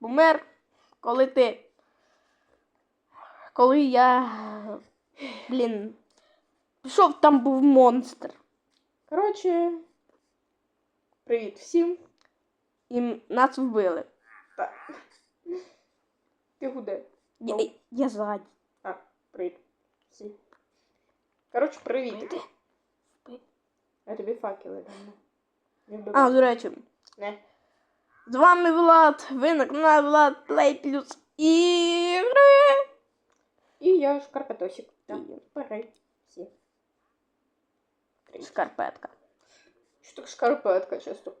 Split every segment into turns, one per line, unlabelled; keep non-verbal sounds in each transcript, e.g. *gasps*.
помер, коли ти. Коли я. Блін. Пішов, там був монстр.
Коротше, привіт всім.
І нас вбили.
Так. Ти куди?
Я,
Ну.
я ззаді.
А, привіт. Всім. Коротше, привіт. Я тобі факели.
А, до речі,
Не.
З вами Влад. Ви на каналі Влад Плей Плюс ігри.
І я шкарпетосик. Так, бери. Всі.
Шкарпетка.
Що так шкарпетка часто?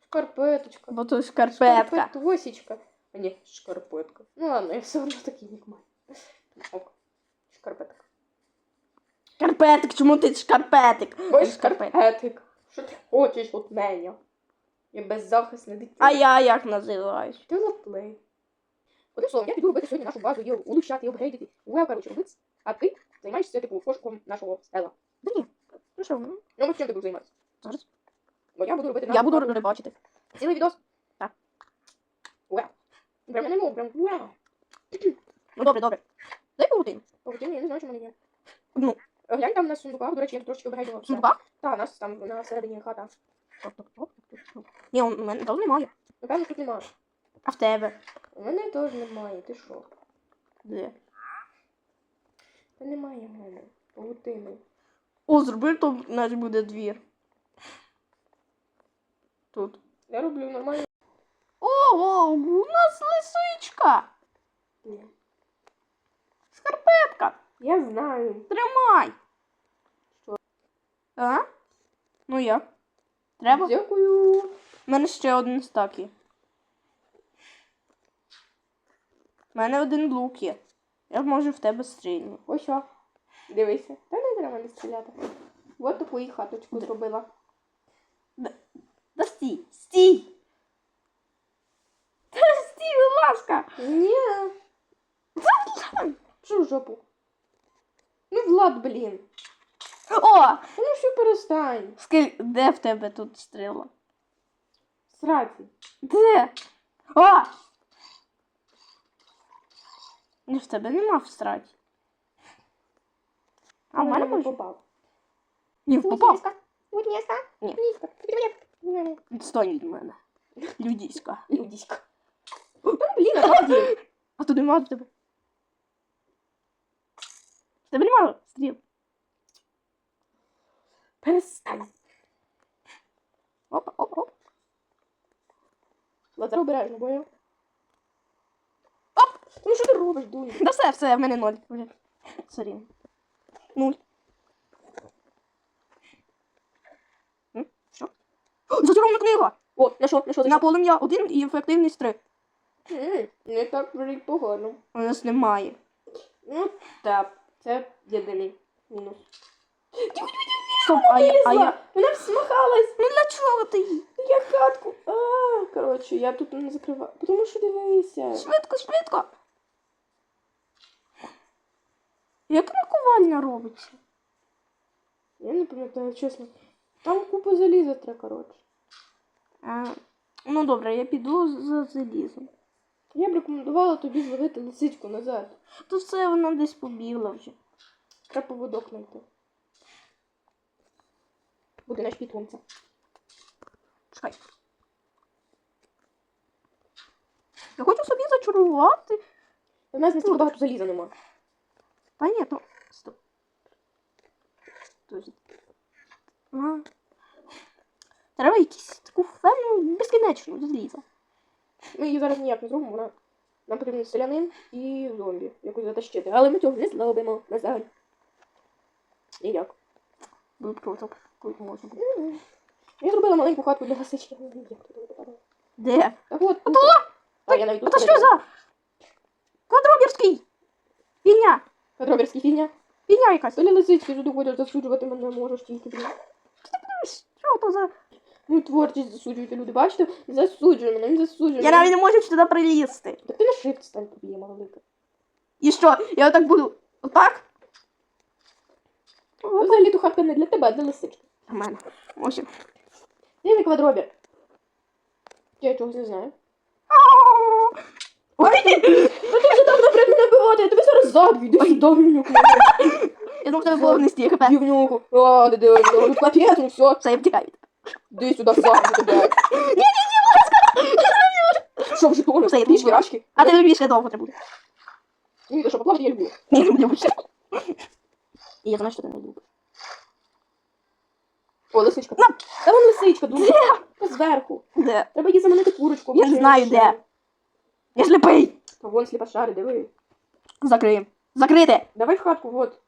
Шкарпеточка.
Бо тут шкарпетка.
Шкарпетосечка. А ні, шкарпетка. Ну ладно, я все одно такий нік маю. Ок. Шкарпетка.
Шкарпетик, чому ти шкарпетик?
Ось шкарпетик. Що ти хочеш від мене? Я беззахисна дитина.
А я як називаюсь?
Ти лаплей. Одним словом, я піду робити сьогодні нашу базу, її улучшати, апгрейдити. Well, коротше, робити. А ти займаєшся типу пошуком нашого стела.
Да ні. Ну що, ну,
Ну, чим ти будеш займатися?
зараз.
Бо я буду робити
Я
нашу
буду
базу.
рибачити.
Цілий відос?
Так.
Well. Прям не можу, прям wow.
Ну добре, добре. Дай паутин.
Павутин, я не знаю, в є.
Ну,
Глянь там на сундуках, до речі, я трошечки обгрейдила все.
сундука?
Так, у нас там на всередині хата.
Ні, у мене там немає.
Напевно, тут немає.
А в тебе?
У мене теж немає, ти що?
Де?
Та немає в мене. Павутини.
О, зроби, то в нас буде двір. Тут.
Я роблю нормально.
Ого, у нас лисичка.
Ні.
Шкарпетка.
Я знаю.
Тримай.
Що?
А? Ну як? Треба?
Дякую.
У мене ще один стак є. У мене один лук є. Я можу в тебе стрільну.
Ось що. Дивися. Та не треба не стріляти. От таку і хаточку зробила.
Да стій! Стій! Та стій, будь ласка!
Ні. Що в жопу? Ну, Влад, блін.
О!
Ну що перестань.
Скиль... Де в тебе тут стріла?
Сраці.
Де? О! Ні, в тебе нема в страті. А в мене
не
може?
попав.
Ні, попав.
Будь ласка.
Ні.
Ліска. Привіт.
Відстань від мене. Людіська.
Людіська. Та блін, а правді. *gasps*
А тут нема в тебе. В тебе нема стріл.
Перестань.
Опа, опа, оп.
Лазар обережно, бо я. Оп! Ну що ти робиш, дуня?
Да все, все, в мене ноль. Вже. Сорі. Нуль. М? Що? О, Зачарована книга!
О, на що? На що?
На полум'я один і ефективність три.
М, Не так вже й погано.
У нас немає.
Ну, так. Це єдиний мінус.
Стоп, а я, а я...
Вона всмахалась.
Ну для чого ти її?
Я хатку. А, коротше, я тут не закриваю. Тому що дивися.
Швидко, швидко. Як наковальня робиться?
Я не пам'ятаю, чесно. Там купа заліза треба, коротше.
А, ну добре, я піду за залізом.
Я б рекомендувала тобі зловити лисичку назад.
То все вона десь побігла вже.
Треба поводок знайти. Буде наш питомця.
Чекай. Я хочу собі зачарувати.
У нас настільки багато заліза нема.
Та ні, ну. Стоп. А. Треба якісь таку ферму безкінечну заліза.
Ми її зараз ніяк не зробимо, вона. Нам потрібен селянин і зомбі якось затащити. Але ми цього не зробимо, на жаль. Ніяк.
Було б круто, коли можна було.
Я зробила маленьку хатку для лисички. Ой, як туди попадала.
Де?
Так от.
А
тут.
то!
А я навіть тут
то що за? Квадробірський! Фігня!
Кадроберський фігня.
Фігня якась.
То ли лисички туди ходять, засуджувати мене можеш тільки, блін.
Що то за...
Ну, творчість засуджуєте люди, бачите? Засуджує мене, він засуджує.
Я навіть не можу туди прилізти.
Так ти на shift стань тобі, я маленька.
І що? Я отак буду. Отак?
Ну, Взагалі ту хатка не для тебе, а для лисички.
У мене. Ось.
Де мій квадробір? Я чогось не знаю.
Ау!
Та ти вже так наперед мене вбивати, я тебе зараз заб'ю. Іди сюди, гівнюку.
Я думав, тебе було внести хп.
Гівнюку. А, де де, тут капець, ну все.
Все, я втікаю.
Іди сюди, заб'ю тебе. Ні, ні, ні, ласка! Що в жетони?
Все, я
Пішки, рашки.
А тебе більше довго треба буде.
Ні, то що, поплавати я люблю.
Не люблю більше. І я знаю, що ти не любиш.
О, лисичка. На! Та вон лисичка, дуже. Та зверху.
Де?
Треба їй заманити курочку.
Я не знаю, де. Я сліпий.
Та вон сліпа шари, диви.
Закриємо. Закрити.
Давай в хатку, вот.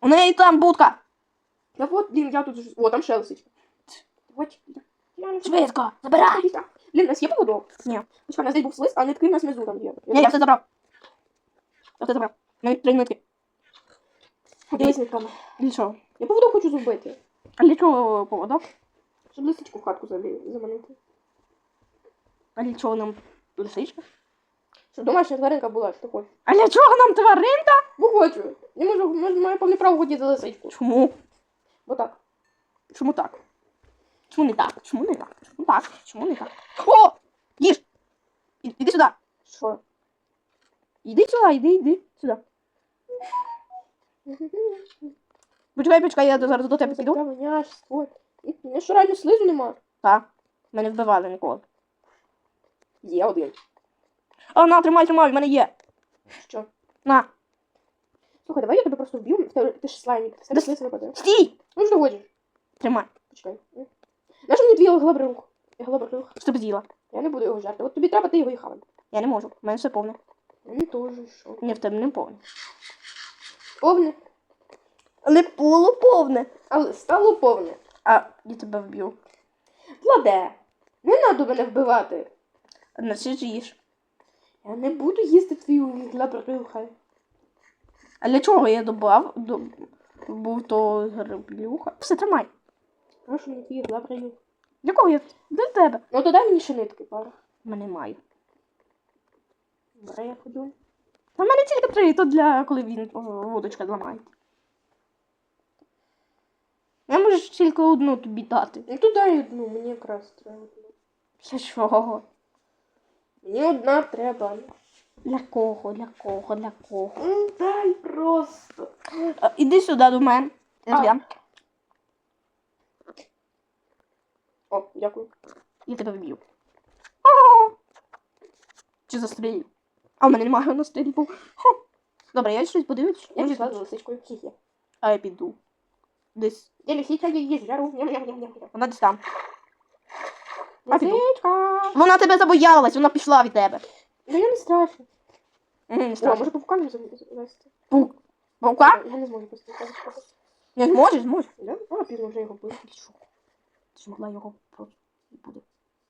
У неї там будка.
Да вот, блін, я тут... ж- О, там ще лисичка. Вот.
Швидко. Забирай.
Блін, у нас є поводок?
Ні.
Почекай, у нас десь був слиз, а нитки у нас внизу там є.
Ні, я все забрав. Я все забрав. У мене три нитки.
Поділись нитками.
Для чого?
Я поводок хочу зробити.
А для чого поводок?
Щоб лисичку в хатку забі- заманити.
А для чого нам лисичка?
Щоб домашня тваринка була, що ти хочеш.
А для чого нам тваринка?
Бо хочу. Я можу, можу, маю повне право хотіти за лисичку.
Чому?
Бо так.
Чому так? Чому не так? Чому не так? Чому так? Чому не так? О! Їж! І- Іди сюди.
Що?
Іди сюди, іди, іди сюди. Почекай, почекай, я зараз до тебе піду.
Я що реально слизу нема?
Так. Мене вбивали ніколи.
Є один.
А, на, тримай, тримай, в мене є.
Що?
На.
Слухай, давай я тебе просто вб'ю, в тебе- ти ж слаймік, з тебе випаде.
Стій!
Ну що хочеш?
Тримай.
Почекай. Нащо мені твій глабрух? Глабрух.
Що ти з'їла?
Я не буду його жарти. От тобі треба, ти його і хавай.
Я не можу. У мене все повне.
Мені теж що.
Ні, в тебе не повне.
Повне,
Але полуповне.
але стало повне.
А я тебе вб'ю.
Владе, не треба мене вбивати.
Значить їж.
Я не буду їсти твою глабрюха.
А для чого я добав? До... Був то граблюха. Все, тримай.
Прошу мені твій глабрюх.
Для кого я? Для тебе.
Ну то дай мені ще нитки, пара.
Мене маю.
Бре, я ходжу.
В мене тільки три, то для коли він о, вудочка зламає. Я можу тільки одну тобі дати.
Ну то дай одну, мені якраз треба.
Для чого?
Мені одна треба.
Для кого? Для кого? Для кого?
Ну дай просто.
А, іди сюди до мене. Я.
О, дякую.
Я тебе вб'ю. Чи застрілю? А в мене немає на стрілі був. Добре, я щось подивлюсь.
Я пішла за лисичкою. Хі-хі.
А я піду. Десь.
Я лисичка, я її жару. Ням-ням-ням-ням.
Вона десь там. А, піду.
Лисичка.
Вона тебе забоялась, вона пішла від тебе.
Ну я не страшно.
Мгм, Не
О,
страшно.
може павуками завести?
Паук. Паука?
Я не зможу просто.
Не зможеш, зможеш.
Да? А, пізно вже його бив.
Ти що? Ти ж могла його просто і буде.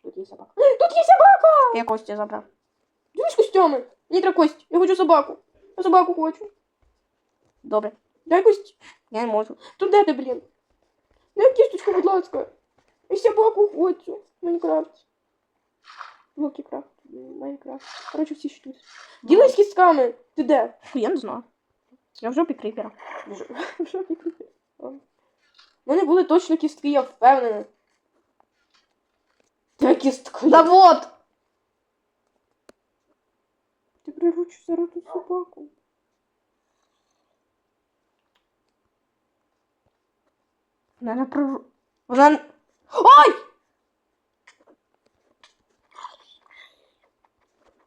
Тут є собака. Тут є собака!
Я Костя забрав.
Мені треба кость. Я хочу собаку. Я собаку хочу.
Добре.
Дай кость.
Я не можу.
Тут де ти, блін? Дай кісточку, будь ласка. Я собаку хочу. Майнкрафт. Локі крафт. Майнкрафт. Короче, всі що тут. Ділись кістками. Ти де?
Я не знаю. Я в жопі кріпера.
Що ти тут? У мене були точно кістки, я впевнена. Де кістка?
Да вот!
Ти приручу зараз ту собаку.
Вона не прору... Вона... Ой!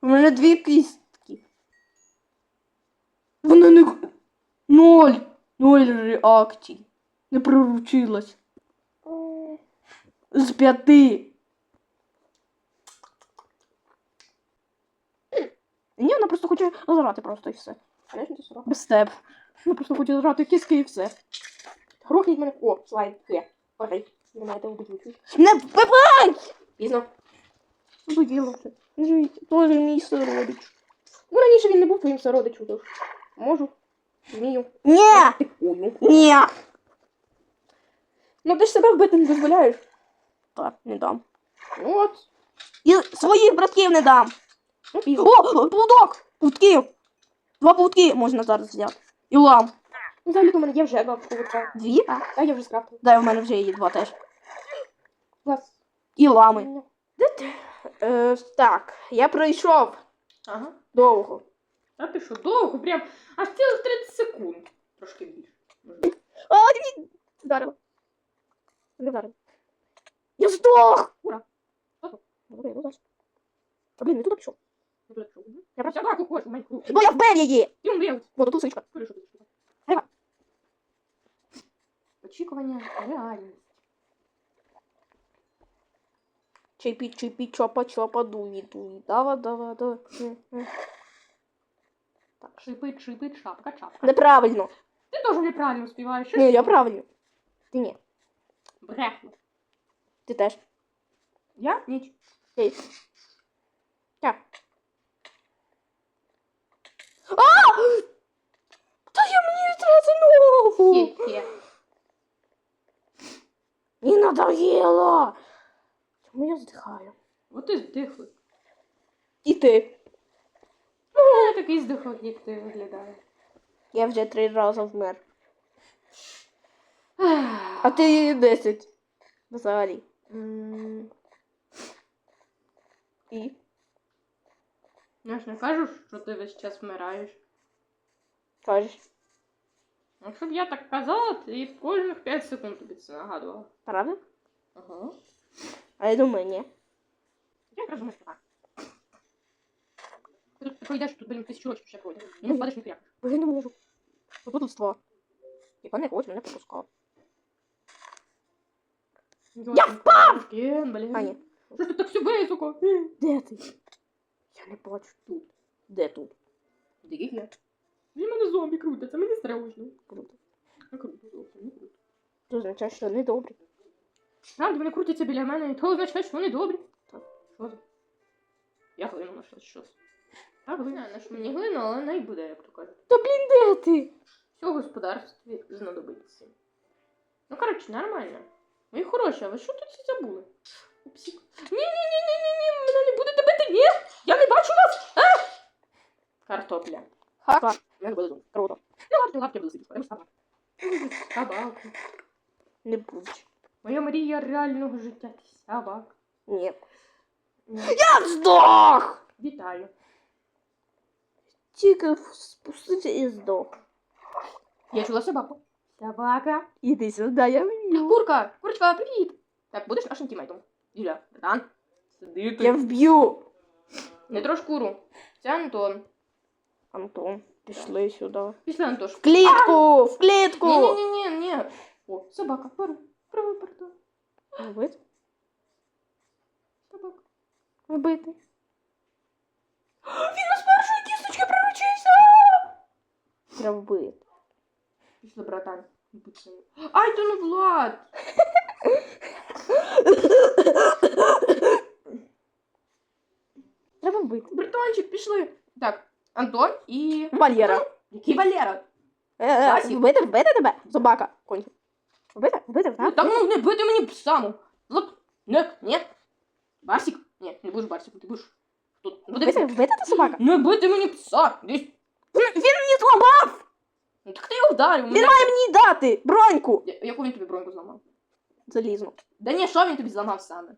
У мене дві кістки. Вона не... Ноль! Ноль реакцій. Не проручилась. З п'яти. Ні, вона просто хоче зажрати просто і все. Без тебе. Вона просто хоче зажрати кіски і все.
Грохніть мене. О, слайд. Хе. Окей. Ви маєте вбити.
Не вбивай!
Пізно.
Виділа вже. Жить, теж мій сородич.
Ну, раніше він не був твоїм сородичем, тож. Можу. Вмію.
Ні! Ні!
Ну ти ж себе вбити не дозволяєш.
Так, не дам.
Ну от.
І своїх братків не дам. О, паудок! Паутків! Два паутки можна зараз взяти. І лам.
Ну, взагалі у мене є вже два павука.
Дві?
А я вже скрафтила.
Дай, у мене вже є два теж.
Клас.
І лами. Е, так, я пройшов
Ага.
Довго.
А ти що, довго? Прям аж цілих 30 секунд. Трошки більше.
А, ти мені вдарила. Не вдарила. Я здох!
Ура.
Добре, ну дальше. А, блін, не туди пішов. Я просто...
Собаку хочеш, мать круг.
Ну я вбив її!
Ти умрів.
Вот тут сичка.
Скажи, що ти сказав.
Давай.
Очікування реальність.
Чипі, чипі, чопа, чопа, дуї, дуї. Дава, дава, дава.
Так, шипить, шипить, шапка, чапка.
Неправильно.
Ти теж неправильно співаєш.
Ні, я правильно. Ти ні.
Брехло.
Ти теж.
Я? Ніч.
Ти. Так. А! Та я мені ногу!
Хе-хе.
Не надоело! Чому я здихаю?
От і здихли.
І ти.
Ну, я такий здихок, як ти виглядає.
Я вже три рази вмер. А ти десять. Взагалі.
М,
І?
Я ж не кажу, що ти весь час вмираєш.
Кажеш.
Якщо б я так казала, ти кожних 5 секунд тобі це нагадувала.
Правда?
Ага.
А я думаю, ні.
Я думаю, що так. Ти тут пройдеш, тут, блін, тисячу років ще пройде. І не впадеш ніяк.
Я не можу. Побудуство. Типа не хочу, мене пропускав. Я
впав! Блін.
А, ні.
Що ж тут так все високо?
Де ти? Не бачу.
Тут.
Де тут?
Де я? Він мене зомбі крутиться, мені страшно.
Круто.
Не круто, зовсім не круто.
Це означає, що не добре.
Правда, вони крутяться біля мене, і то означає, що вони добрі.
Так.
Що за? Я глину знайшла щось. Так, глина, на що мені глина, але не буде, як то кажуть.
Та блін, де ти?
Все в господарстві знадобиться. Ну, коротше, нормально. Ви хороші, а ви що тут всі забули? Упсік. Ні-ні-ні-ні-ні, мене не будете бити, ні! Я не бачу вас! А! Картопля.
Ха-ха.
Я не буду думати.
Круто.
Ну, лапки, лапки буду сидіти, собаку. Собаку.
Не будь.
Моя мрія реального життя. Ти собак.
Ні.
Ні.
Я здох!
Вітаю.
Тільки спустився і здох.
Я чула собаку. Собака.
Іди сюди, я вб'ю.
Курка, курочка, привіт. Так, будеш нашим тімейтом? Юля, братан. Сиди тут.
Я вб'ю.
Не трош куру. Це Антон.
Антон, пішли сюди.
Пішли, Антош.
В клітку! В клітку!
Ні-ні-ні-ні. О, собака, пару. Право, пардон.
Вбити?
Собака.
Вбити.
Він нас першої кісточки приручився.
Треба вбити.
Пішли, братан. Ай, то не Влад. *laughs*
вбити.
Братанчик, пішли. Так, Антон і...
Валєра.
Який Валера?
Е, е,
Васік.
Вбити, вбити тебе? Собака. Конь. Вбити, вбити,
Ну,
так?
Та ну не бити мені псаму. Лоп, не, ні. Барсик? Ні, не будеш Барсиком, ти будеш... Тут, ну
Вбити,
дивись.
вбити ти собака?
Не бити мені пса. Десь.
Він мені зламав!
Ну так ти його вдарив.
Він має мені дати броньку!
Я- Яку він тобі броньку зламав?
Залізну.
Да ні, що він тобі зламав саме?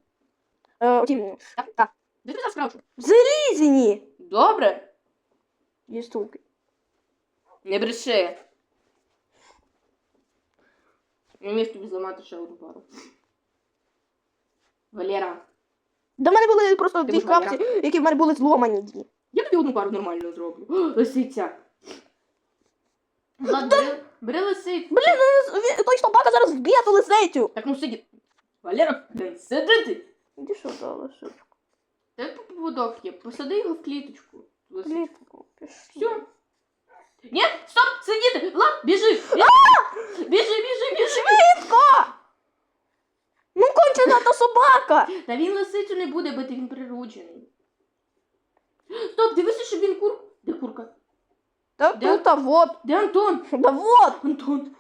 Е, оті,
Так,
так.
Де ти зараз краучу?
Залізні!
Добре.
Є штуки.
Не бреши. Я міг тобі зламати ще одну пару. Валера,
До мене були просто
Ти
дві капці, які в мене були зломані. дві.
я тобі одну пару нормально зроблю. О, Лисиця. Влад, бери, бери лисицю.
Блін, ну, він- той собака зараз вб'є ту лисицю!
Так ну сиді. Валера, блин, сиди ти.
Іди що за лисицю?
Де поводок є? Посади його в кліточку.
Клітку.
Все. Ні, стоп, сидіти! Влад, біжи! Біжи, біжи, біжи, біжи!
Швидко! Ну кончена та собака!
Та він лисицю не буде бити, він приручений. Стоп, дивися, що він кур. Де курка?
Та
Де?
тут, а вот.
Де Антон?
Да вот!
Антон.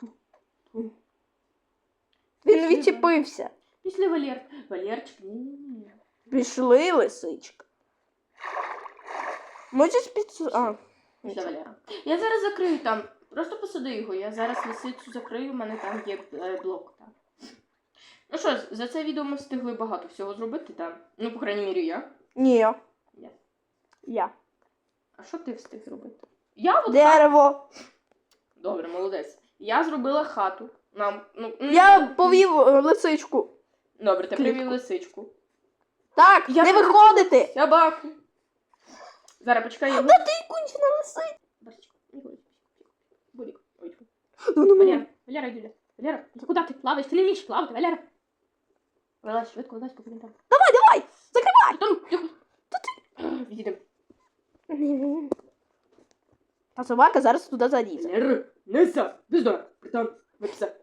Він відчепився.
Після Валер. Валерчик, ні-ні-ні.
Пішли, лисичка. Можеш під... А,
Валера. Я зараз закрию там. Просто посади його. Я зараз лисицю закрию, у мене там є е, блок. Так. Ну що, за це відео ми встигли багато всього зробити, так. Ну, по крайній мірі, я.
ні.
Я.
Я.
А що ти встиг робити? Я от
Дерево.
Добре, молодець. Я зробила хату. Нам, ну, ну,
Я повів е, лисичку.
Добре, ти
клітку.
привів лисичку.
Так,
Я
не
привів
виходити.
Собаку. Зараз почекай, я
Та ти кончена лисиця.
Барсичку, не ходь. Бурик. Ой, тьфу.
Ну, ну,
Валера, Валера, Юля. Валера, ти куди ти плаваєш? Ти не вмієш плавати, Валера. Вилазь, швидко, вилазь, поки він там.
Давай, давай, закривай.
Там, тихо. Відійдемо. *clears throat*
А собака зараз туди залізе.
Валера, Неса, бездар, там, випса.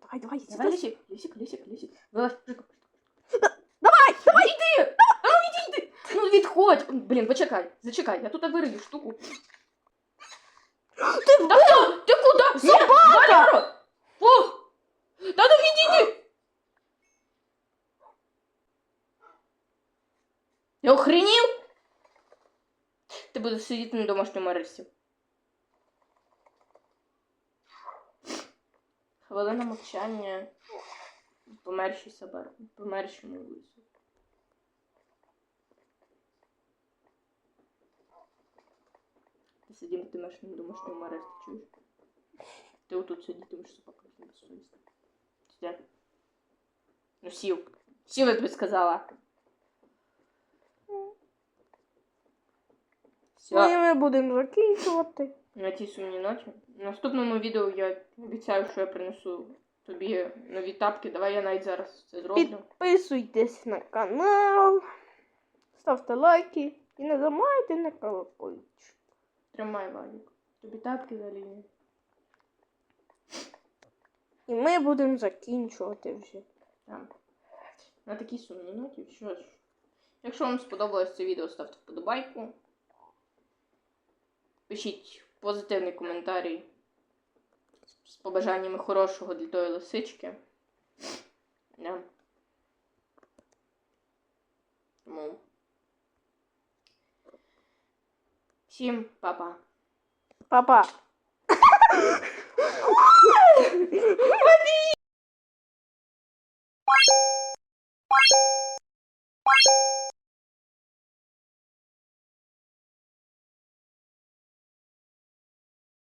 Давай, давай,
Давай, лисик, лисик, лисик, лисик. Вилазь, швидко.
Давай, давай.
Іди! А ну відійди! Ну відходь! Блін, почекай, зачекай, я тут вирию штуку. *gasps*
Ти
Та хто? Ти куди? Валера! О! Та ну відійди! Я охренів? Ти будеш сидіти на домашньому аресті. Хвилина мовчання. Померші собаки. Помершому лису. Ти сидітимеш на домашньому аресті, чуєш? Ти отут сидітимеш собака безсовісно. Сидять. Ну сів. Сів, я тобі сказала. Все.
І ми будемо закінчувати.
На цій сумній ночі. В наступному відео я обіцяю, що я принесу тобі нові тапки. Давай я навіть зараз це зроблю.
Підписуйтесь на канал, ставте лайки і не забувайте на колокольчик.
Тримай, Валік. Тобі тапки далі.
І ми будемо закінчувати вже.
Так. На такій сумній ноті. Що ж. Якщо вам сподобалось це відео, ставте вподобайку. Пишіть позитивний коментарій з побажаннями хорошого для тої лисички. Да. Тому. Всім па-па.
Па-па.